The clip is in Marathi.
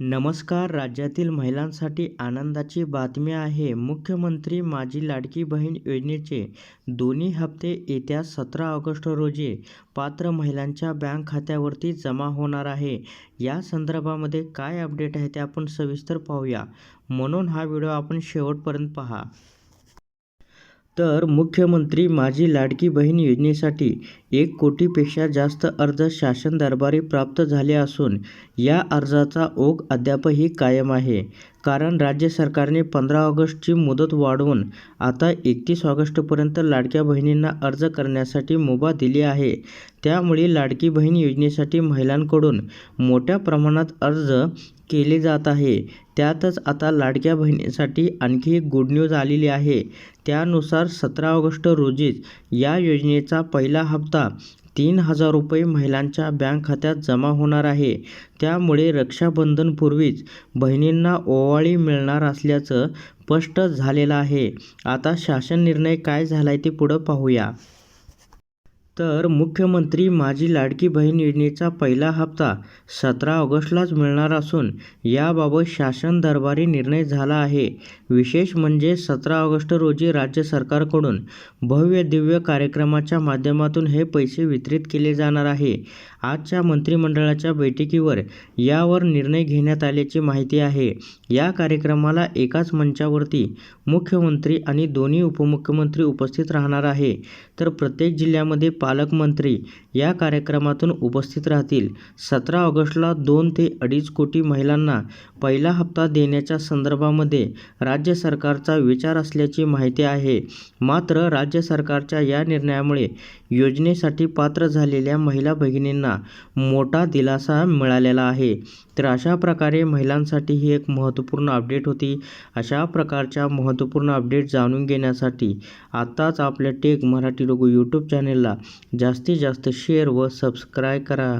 नमस्कार. राज्यातील महिलांसाठी आनंदाची बातमी आहे. मुख्यमंत्री माझी लाडकी बहीण योजनेचे दोन्ही हप्ते येत्या सतरा ऑगस्ट रोजी पात्र महिलांच्या बँक खात्यावरती जमा होणार आहे. या संदर्भामध्ये काय अपडेट आहे ते आपण सविस्तर पाहूया. म्हणून हा व्हिडिओ आपण शेवटपर्यंत पहा. तर मुख्यमंत्री माझी लाडकी बहीण योजनेसाठी एक कोटीपेक्षा जास्त अर्ज शासन दरबारी प्राप्त झाले असून या अर्जाचा ओघ अद्यापही कायम आहे. कारण राज्य सरकारने पंधरा ऑगस्टची मुदत वाढवून आता एकतीस ऑगस्टपर्यंत लाडक्या बहिणींना अर्ज करण्यासाठी मुभा दिली आहे. त्यामुळे लाडकी बहीण योजनेसाठी महिलांकडून मोठ्या प्रमाणात अर्ज केले जात आहे. त्यातच आता लाडक्या बहिणीसाठी आणखी एक गुड न्यूज आलेली आहे. त्यानुसार सतरा ऑगस्ट रोजीच या योजनेचा पहिला हप्ता तीन हजार रुपये महिलांच्या बँक खात्यात जमा होणार आहे. त्यामुळे रक्षाबंधनपूर्वीच बहिणींना ओवाळी मिळणार असल्याचं स्पष्ट झालेलं आहे. आता शासन निर्णय काय झाला आहे ते पुढं पाहूया. तर मुख्यमंत्री माझी लाडकी बहीण योजनेचा पहिला हप्ता सतरा ऑगस्टलाच मिळणार असून याबाबत शासन दरबारी निर्णय झाला आहे. विशेष म्हणजे सतरा ऑगस्ट रोजी राज्य सरकारकडून भव्य दिव्य कार्यक्रमाच्या माध्यमातून हे पैसे वितरित केले जाणार आहे. आजच्या मंत्रिमंडळाच्या बैठकीवर यावर निर्णय घेण्यात आल्याची माहिती आहे. या कार्यक्रमाला एकाच मंचावरती मुख्यमंत्री आणि दोन्ही उपमुख्यमंत्री उपस्थित राहणार आहे. तर प्रत्येक जिल्ह्यामध्ये पालकमंत्री या कार्यक्रमातून उपस्थित राहतील. सतरा ऑगस्टला दोन ते अडीच कोटी महिलांना पहिला हप्ता देण्याच्या संदर्भामध्ये राज्य सरकारचा विचार असल्याची माहिती आहे. मात्र राज्य सरकारच्या या निर्णयामुळे योजनेसाठी पात्र झालेल्या महिला भगिनींना मोठा दिलासा मिळालेला आहे. तर अशा प्रकारे महिलांसाठी ही एक महत्त्वपूर्ण अपडेट होती. अशा प्रकारच्या महत्त्वपूर्ण अपडेट जाणून घेण्यासाठी आत्ताच आपल्या टेक मराठी लोगो यूट्यूब चॅनेलला जास्तीत जास्त शेअर व सबस्क्राईब करा.